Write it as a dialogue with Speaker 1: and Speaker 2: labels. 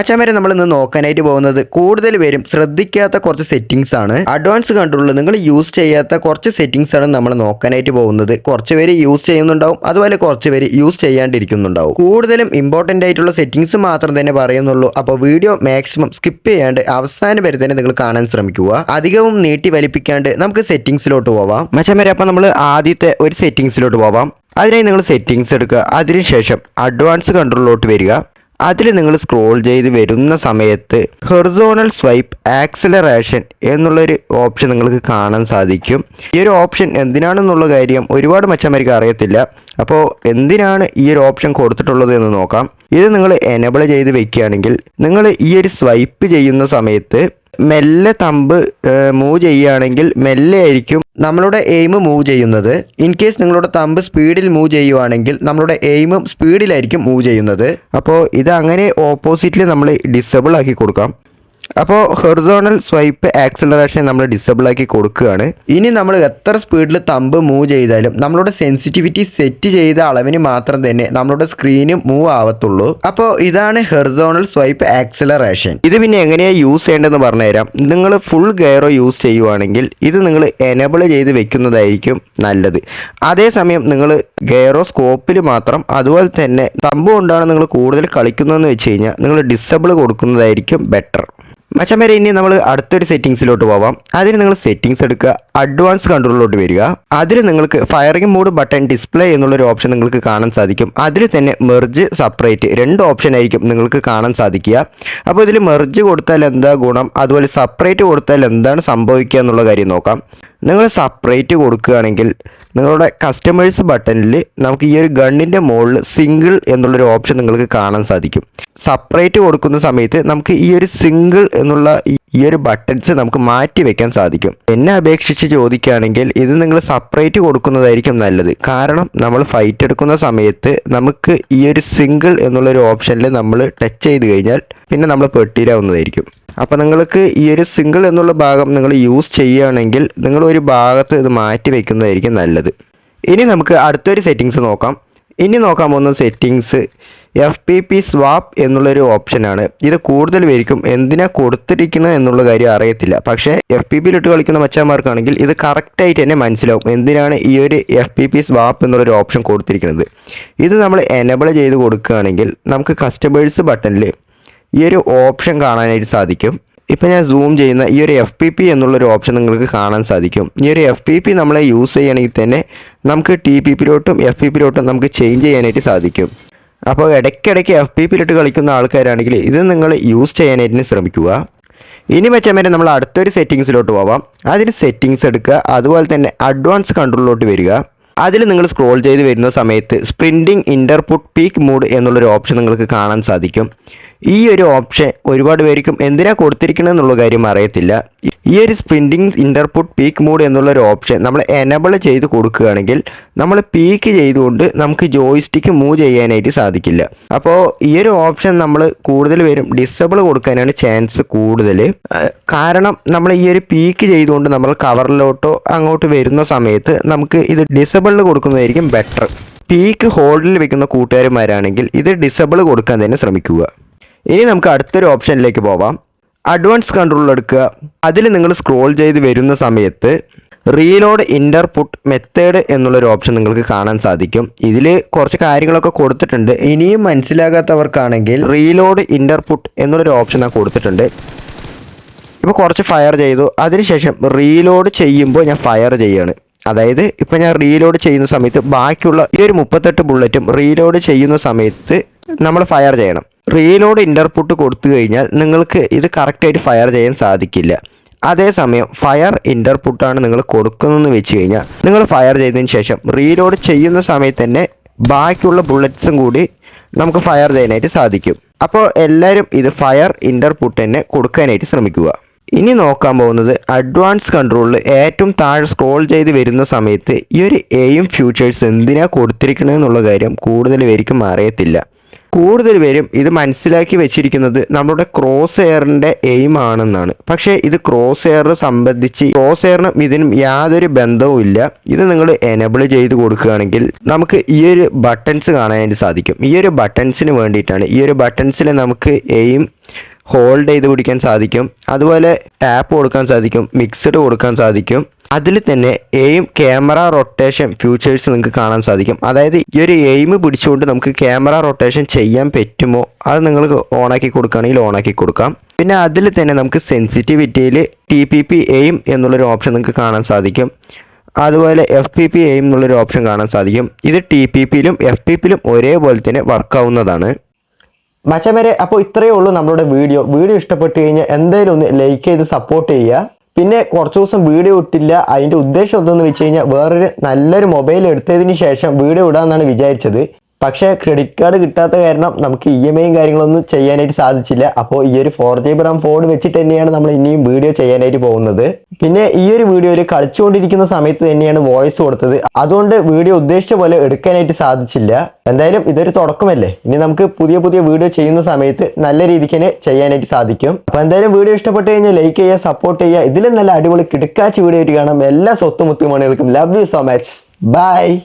Speaker 1: മച്ചാൻ നമ്മൾ ഇന്ന് നോക്കാനായിട്ട് പോകുന്നത് കൂടുതൽ പേരും ശ്രദ്ധിക്കാത്ത കുറച്ച് സെറ്റിംഗ്സ് ആണ്. അഡ്വാൻസ് കൺട്രോളിൽ നിങ്ങൾ യൂസ് ചെയ്യാത്ത കുറച്ച് സെറ്റിംഗ്സ് ആണ് നമ്മൾ നോക്കാനായിട്ട് പോകുന്നത്. കുറച്ച് പേര് യൂസ് ചെയ്യുന്നുണ്ടാവും അതുപോലെ കുറച്ച് പേര് യൂസ് ചെയ്യാണ്ടിരിക്കുന്നുണ്ടാവും. കൂടുതലും ഇമ്പോർട്ടന്റ് ആയിട്ടുള്ള സെറ്റിംഗ്സ് മാത്രം തന്നെ പറയുന്നുള്ളൂ. അപ്പോൾ വീഡിയോ മാക്സിമം സ്കിപ്പ് ചെയ്യാണ്ട് അവസാനം വരെ തന്നെ നിങ്ങൾ കാണാൻ ശ്രമിക്കുക. അധികവും നീട്ടി വലിപ്പിക്കാണ്ട് നമുക്ക് സെറ്റിംഗ്സിലോട്ട് പോവാം. മച്ചാൻ അപ്പോൾ നമ്മൾ ആദ്യത്തെ ഒരു സെറ്റിംഗ്സിലോട്ട് പോവാം. അതിനായി നിങ്ങൾ സെറ്റിംഗ്സ് എടുക്കുക. അതിനുശേഷം അഡ്വാൻസ് കൺട്രോളിലോട്ട് വരിക. അതിൽ നിങ്ങൾ സ്ക്രോൾ ചെയ്ത് വരുന്ന സമയത്ത് ഹെർസോണൽ സ്വൈപ്പ് ആക്സിലറേഷൻ എന്നുള്ളൊരു ഓപ്ഷൻ നിങ്ങൾക്ക് കാണാൻ സാധിക്കും. ഈ ഒരു ഓപ്ഷൻ എന്തിനാണെന്നുള്ള കാര്യം ഒരുപാട് മച്ചന്മാർക്ക് അറിയത്തില്ല. അപ്പോൾ എന്തിനാണ് ഈ ഒരു ഓപ്ഷൻ കൊടുത്തിട്ടുള്ളത് എന്ന് നോക്കാം. ഇത് നിങ്ങൾ എനബിൾ ചെയ്ത് വെക്കുകയാണെങ്കിൽ നിങ്ങൾ ഈ ഒരു സ്വൈപ്പ് ചെയ്യുന്ന സമയത്ത് മെല്ലെ തമ്പ് മൂവ് ചെയ്യുകയാണെങ്കിൽ മെല്ലെ ആയിരിക്കും നമ്മളുടെ എയിം മൂവ് ചെയ്യുന്നത്. ഇൻ കേസ് നിങ്ങളുടെ തമ്പ് സ്പീഡിൽ മൂവ് ചെയ്യുവാണെങ്കിൽ നമ്മളുടെ എയിമും സ്പീഡിലായിരിക്കും മൂവ് ചെയ്യുന്നത്. അപ്പോൾ ഇത് അങ്ങനെ ഓപ്പോസിറ്റിൽ നമ്മൾ ഡിസബിൾ ആക്കി കൊടുക്കാം. അപ്പോൾ ഹൊറിസോണൽ സ്വൈപ്പ് ആക്സിലറേഷൻ നമ്മൾ ഡിസബിൾ ആക്കി കൊടുക്കുകയാണ്. ഇനി നമ്മൾ എത്ര സ്പീഡിൽ തമ്പ് മൂവ് ചെയ്താലും നമ്മളുടെ സെൻസിറ്റിവിറ്റി സെറ്റ് ചെയ്ത അളവിന് മാത്രം തന്നെ നമ്മളുടെ സ്ക്രീനും മൂവ് ആവത്തുള്ളൂ. അപ്പോൾ ഇതാണ് ഹെർസോണൽ സ്വൈപ്പ് ആക്സിലറേഷൻ. ഇത് പിന്നെ എങ്ങനെയാണ് യൂസ് ചെയ്യേണ്ടതെന്ന് പറഞ്ഞുതരാം. നിങ്ങൾ ഫുൾ ഗെയറോ യൂസ് ചെയ്യുവാണെങ്കിൽ ഇത് നിങ്ങൾ എനബിൾ ചെയ്ത് വെക്കുന്നതായിരിക്കും നല്ലത്. അതേസമയം നിങ്ങൾ ഗെയറോ സ്കോപ്പിൽ മാത്രം അതുപോലെ തന്നെ തമ്പ് കൊണ്ടാണ് നിങ്ങൾ കൂടുതൽ കളിക്കുന്നതെന്ന് വെച്ച് കഴിഞ്ഞാൽ നിങ്ങൾ ഡിസബിൾ കൊടുക്കുന്നതായിരിക്കും ബെറ്റർ മച്ചന്മാരെ ഇനി നമ്മൾ അടുത്തൊരു സെറ്റിംഗ്സിലോട്ട് പോവാം. അതിന് നിങ്ങൾ സെറ്റിംഗ്സ് എടുക്കുക അഡ്വാൻസ് കൺട്രോളിലോട്ട് വരിക. അതിൽ നിങ്ങൾക്ക് ഫയറിംഗ് മോഡ് ബട്ടൺ ഡിസ്പ്ലേ എന്നുള്ളൊരു ഓപ്ഷൻ നിങ്ങൾക്ക് കാണാൻ സാധിക്കും. അതിൽ തന്നെ മെർജ് സെപ്പറേറ്റ് രണ്ട് ഓപ്ഷൻ ആയിരിക്കും നിങ്ങൾക്ക് കാണാൻ സാധിക്കുക. അപ്പോൾ ഇതിൽ മെർജ് കൊടുത്താൽ എന്താ ഗുണം? അതുപോലെ സെപ്പറേറ്റ് കൊടുത്താൽ എന്താണ് സംഭവിക്കുക എന്നുള്ള കാര്യം നോക്കാം. നിങ്ങൾ സെപ്പറേറ്റ് കൊടുക്കുകയാണെങ്കിൽ നിങ്ങളുടെ കസ്റ്റമേഴ്സ് ബട്ടണിൽ നമുക്ക് ഈ ഒരു ഗണ്ണിന്റെ മുകളിൽ സിംഗിൾ എന്നുള്ളൊരു ഓപ്ഷൻ നിങ്ങൾക്ക് കാണാൻ സാധിക്കും. സെപ്പറേറ്റ് കൊടുക്കുന്ന സമയത്ത് നമുക്ക് ഈ ഒരു സിംഗിൾ എന്നുള്ള ഈ ഒരു ബട്ടൺസ് നമുക്ക് മാറ്റി വെക്കാൻ സാധിക്കും. എന്നെ അപേക്ഷിച്ച് ചോദിക്കുകയാണെങ്കിൽ ഇത് നിങ്ങൾ സെപ്പറേറ്റ് കൊടുക്കുന്നതായിരിക്കും നല്ലത്. കാരണം നമ്മൾ ഫൈറ്റ് എടുക്കുന്ന സമയത്ത് നമുക്ക് ഈ ഒരു സിംഗിൾ എന്നുള്ളൊരു ഓപ്ഷനിൽ നമ്മൾ ടച്ച് ചെയ്ത് കഴിഞ്ഞാൽ പിന്നെ നമ്മൾ പെട്ടിരാവുന്നതായിരിക്കും അപ്പോൾ നിങ്ങൾക്ക് ഈ ഒരു സിംഗിൾ എന്നുള്ള ഭാഗം നിങ്ങൾ യൂസ് ചെയ്യുകയാണെങ്കിൽ നിങ്ങൾ ഒരു ഭാഗത്ത് ഇത് മാറ്റി വയ്ക്കുന്നതായിരിക്കും നല്ലത്. ഇനി നമുക്ക് അടുത്തൊരു സെറ്റിങ്സ് നോക്കാം. ഇനി നോക്കാൻ പോകുന്ന settings F P P swap എന്നുള്ളൊരു ഓപ്ഷനാണ് ഇത് കൂടുതൽ പേർക്കും എന്തിനാ കൊടുത്തിരിക്കുന്നത് എന്നുള്ള കാര്യം അറിയത്തില്ല. പക്ഷേ എഫ് പി പിയിലിട്ട് കളിക്കുന്ന മച്ചാന്മാർക്കാണെങ്കിൽ ഇത് കറക്റ്റായിട്ട് തന്നെ മനസ്സിലാവും എന്തിനാണ് ഈ ഒരു എഫ് പി പി സ്വാപ്പ് എന്നുള്ളൊരു ഓപ്ഷൻ കൊടുത്തിരിക്കുന്നത്. ഇത് നമ്മൾ എനബിൾ ചെയ്ത് കൊടുക്കുകയാണെങ്കിൽ നമുക്ക് കസ്റ്റമേഴ്സ് ബട്ടണിൽ ഈ ഒരു ഓപ്ഷൻ കാണാനായിട്ട് സാധിക്കും. ഇപ്പം ഞാൻ സൂം ചെയ്യുന്ന ഈ ഒരു എഫ് പി പി എന്നുള്ളൊരു ഓപ്ഷൻ നിങ്ങൾക്ക് കാണാൻ സാധിക്കും. ഈ ഒരു എഫ് പി പി നമ്മളെ യൂസ് ചെയ്യണമെങ്കിൽ തന്നെ നമുക്ക് ടി പി പിയിലോട്ടും എഫ് പി പിയിലോട്ടും നമുക്ക് ചേഞ്ച് ചെയ്യാനായിട്ട് സാധിക്കും. അപ്പോൾ ഇടയ്ക്കിടയ്ക്ക് എഫ് പി പിയിലിട്ട് കളിക്കുന്ന ആൾക്കാരാണെങ്കിൽ ഇത് നിങ്ങൾ യൂസ് ചെയ്യാനായിട്ട് ശ്രമിക്കുക. ഇനി വെച്ചാൽ വരെ നമ്മൾ അടുത്തൊരു സെറ്റിങ്സിലോട്ട് പോവാം. അതിൽ സെറ്റിങ്സ് എടുക്കുക. അതുപോലെ തന്നെ അഡ്വാൻസ് കൺട്രോളിലോട്ട് വരിക. അതിൽ നിങ്ങൾ സ്ക്രോൾ ചെയ്ത് വരുന്ന സമയത്ത് സ്പ്രിന്റിംഗ് ഇന്റർപുട്ട് പീക്ക് മൂഡ് എന്നുള്ളൊരു ഓപ്ഷൻ നിങ്ങൾക്ക് കാണാൻ സാധിക്കും. ഈ ഒരു ഓപ്ഷൻ ഒരുപാട് പേർക്കും എന്തിനാ കൊടുത്തിരിക്കുന്നത് എന്നുള്ള കാര്യം അറിയത്തില്ല. ഈ ഒരു സ്പ്രിന്റിംഗ് ഇന്റർപുട്ട് പീക്ക് മോഡ് എന്നുള്ള ഒരു ഓപ്ഷൻ നമ്മൾ എനബിൾ ചെയ്ത് കൊടുക്കുകയാണെങ്കിൽ നമ്മൾ പീക്ക് ചെയ്തുകൊണ്ട് നമുക്ക് ജോയിസ്റ്റിക്ക് മൂവ് ചെയ്യാനായിട്ട് സാധിക്കില്ല. അപ്പോൾ ഈ ഒരു ഓപ്ഷൻ നമ്മൾ കൂടുതൽ പേരും ഡിസബിൾ കൊടുക്കാനാണ് ചാൻസ് കൂടുതൽ കാരണം നമ്മൾ ഈ ഒരു പീക്ക് ചെയ്തുകൊണ്ട് നമ്മൾ കവറിലോട്ടോ അങ്ങോട്ട് വരുന്ന സമയത്ത് നമുക്ക് ഇത് ഡിസബിളിൽ കൊടുക്കുന്നതായിരിക്കും ബെറ്റർ പീക്ക് ഹോൾഡിൽ വെക്കുന്ന കൂട്ടുകാരന്മാരാണെങ്കിൽ ഇത് ഡിസബിൾ കൊടുക്കാൻ തന്നെ ശ്രമിക്കുക. ഇനി നമുക്ക് അടുത്തൊരു ഓപ്ഷനിലേക്ക് പോവാം. അഡ്വാൻസ് കൺട്രോൾ എടുക്കുക. അതിൽ നിങ്ങൾ സ്ക്രോൾ ചെയ്ത് വരുന്ന സമയത്ത് റീലോഡ് ഇന്റർപുട്ട് മെത്തേഡ് എന്നുള്ളൊരു ഓപ്ഷൻ നിങ്ങൾക്ക് കാണാൻ സാധിക്കും. ഇതിൽ കുറച്ച് കാര്യങ്ങളൊക്കെ കൊടുത്തിട്ടുണ്ട്. ഇനിയും മനസ്സിലാകാത്തവർക്കാണെങ്കിൽ റീലോഡ് ഇന്റർപുട്ട് എന്നുള്ളൊരു ഓപ്ഷൻ ഞാൻ കൊടുത്തിട്ടുണ്ട്. ഇപ്പോൾ കുറച്ച് ഫയർ ചെയ്തു. അതിനുശേഷം റീലോഡ് ചെയ്യുമ്പോൾ ഞാൻ ഫയർ ചെയ്യാണ്. അതായത് ഇപ്പം ഞാൻ റീലോഡ് ചെയ്യുന്ന സമയത്ത് ബാക്കിയുള്ള ഈ ഒരു മുപ്പത്തെട്ട് ബുള്ളറ്റും റീലോഡ് ചെയ്യുന്ന സമയത്ത് നമ്മൾ ഫയർ ചെയ്യണം. റീലോഡ് ഇന്റർപുട്ട് കൊടുത്തു കഴിഞ്ഞാൽ നിങ്ങൾക്ക് ഇത് കറക്റ്റായിട്ട് ഫയർ ചെയ്യാൻ സാധിക്കില്ല. അതേസമയം ഫയർ ഇന്റർപുട്ടാണ് നിങ്ങൾ കൊടുക്കുന്നതെന്ന് വെച്ച് കഴിഞ്ഞാൽ നിങ്ങൾ ഫയർ ചെയ്തതിന് ശേഷം റീലോഡ് ചെയ്യുന്ന സമയത്ത് തന്നെ ബാക്കിയുള്ള ബുള്ളറ്റ്സും കൂടി നമുക്ക് ഫയർ ചെയ്യാനായിട്ട് സാധിക്കും. അപ്പോൾ എല്ലാവരും ഇത് ഫയർ ഇന്റർപുട്ട് തന്നെ കൊടുക്കാനായിട്ട് ശ്രമിക്കുക. ഇനി നോക്കാൻ പോകുന്നത് അഡ്വാൻസ് കൺട്രോളിൽ ഏറ്റവും താഴെ സ്ക്രോൾ ചെയ്ത് വരുന്ന സമയത്ത് ഈ ഒരു എയും ഫ്യൂച്ചേഴ്സ് എന്തിനാണ് കൊടുത്തിരിക്കണമെന്നുള്ള കാര്യം കൂടുതൽ പേർക്കും അറിയത്തില്ല. കൂടുതൽ പേരും ഇത് മനസ്സിലാക്കി വെച്ചിരിക്കുന്നത് നമ്മുടെ ക്രോസ് എയറിന്റെ എയിം ആണെന്നാണ്. പക്ഷേ ഇത് ക്രോസ് എയർ സംബന്ധിച്ച് ക്രോസ് എയറിനും ഇതിനും യാതൊരു ബന്ധവും ഇല്ല. ഇത് നിങ്ങൾ എനബിൾ ചെയ്ത് കൊടുക്കുകയാണെങ്കിൽ നമുക്ക് ഈ ഒരു ബട്ടൺസ് കാണാനായിട്ട് സാധിക്കും. ഈ ഒരു ബട്ടൺസിന് വേണ്ടിയിട്ടാണ്. ഈ ഒരു ബട്ടൺസിൽ നമുക്ക് എയിം ഹോൾഡ് ചെയ്ത് പിടിക്കാൻ സാധിക്കും. അതുപോലെ ടാപ്പ് കൊടുക്കാൻ സാധിക്കും മിക്സഡ് കൊടുക്കാൻ സാധിക്കും. അതിൽ തന്നെ എയിം ക്യാമറ റൊട്ടേഷൻ ഫ്യൂച്ചേഴ്സ് നിങ്ങൾക്ക് കാണാൻ സാധിക്കും. അതായത് ഈ ഒരു എയിം പിടിച്ചുകൊണ്ട് നമുക്ക് ക്യാമറ റൊട്ടേഷൻ ചെയ്യാൻ പറ്റുമോ? അത് നിങ്ങൾക്ക് ഓണാക്കി കൊടുക്കുകയാണെങ്കിൽ ഓണാക്കി കൊടുക്കാം. പിന്നെ അതിൽ തന്നെ നമുക്ക് സെൻസിറ്റിവിറ്റിയിൽ ടി പി പി എയിം എന്നുള്ളൊരു ഓപ്ഷൻ നിങ്ങൾക്ക് കാണാൻ സാധിക്കും. അതുപോലെ എഫ് പി പി എയിം എന്നുള്ളൊരു ഓപ്ഷൻ കാണാൻ സാധിക്കും. ഇത് ടി പി പിയിലും എഫ് പി പിയിലും ഒരേപോലെ തന്നെ വർക്കാവുന്നതാണ് മച്ചമരെ അപ്പോൾ ഇത്രയേ ഉള്ളൂ നമ്മളുടെ വീഡിയോ. വീഡിയോ ഇഷ്ടപ്പെട്ട് കഴിഞ്ഞാൽ എന്തായാലും ഒന്ന് ലൈക്ക് ചെയ്ത് സപ്പോർട്ട് ചെയ്യുക. പിന്നെ കുറച്ച് ദിവസം വീഡിയോ ഇട്ടില്ല. അതിന്റെ ഉദ്ദേശം എന്തെന്ന് വെച്ച് കഴിഞ്ഞാൽ വേറൊരു നല്ലൊരു മൊബൈൽ എടുത്തതിന് ശേഷം വീഡിയോ ഇടാമെന്നാണ് വിചാരിച്ചത്. പക്ഷേ ക്രെഡിറ്റ് കാർഡ് കിട്ടാത്ത കാരണം നമുക്ക് ഇ എം ഐയും കാര്യങ്ങളൊന്നും ചെയ്യാനായിട്ട് സാധിച്ചില്ല. അപ്പോൾ ഈ ഒരു ഫോർ ജി ബ്രാം ഫോൺ വെച്ചിട്ട് തന്നെയാണ് നമ്മൾ ഇനിയും വീഡിയോ ചെയ്യാനായിട്ട് പോകുന്നത്. പിന്നെ ഈ ഒരു വീഡിയോയിൽ കളിച്ചുകൊണ്ടിരിക്കുന്ന സമയത്ത് തന്നെയാണ് വോയിസ് കൊടുത്തത്. അതുകൊണ്ട് വീഡിയോ ഉദ്ദേശിച്ച പോലെ എടുക്കാനായിട്ട് സാധിച്ചില്ല. എന്തായാലും ഇതൊരു തുടക്കമല്ലേ? ഇനി നമുക്ക് പുതിയ പുതിയ വീഡിയോ ചെയ്യുന്ന സമയത്ത് നല്ല രീതിക്ക് തന്നെ ചെയ്യാനായിട്ട് സാധിക്കും. അപ്പോൾ എന്തായാലും വീഡിയോ ഇഷ്ടപ്പെട്ട് കഴിഞ്ഞാൽ ലൈക്ക് ചെയ്യുക സപ്പോർട്ട് ചെയ്യുക. ഇതിലും നല്ല അടിപൊളി കിടക്കാച്ച് വീഡിയോ ആയിട്ട് കാണാം. എല്ലാ സ്വത്തും മുത്തുമണികൾക്കും. Love you so much bye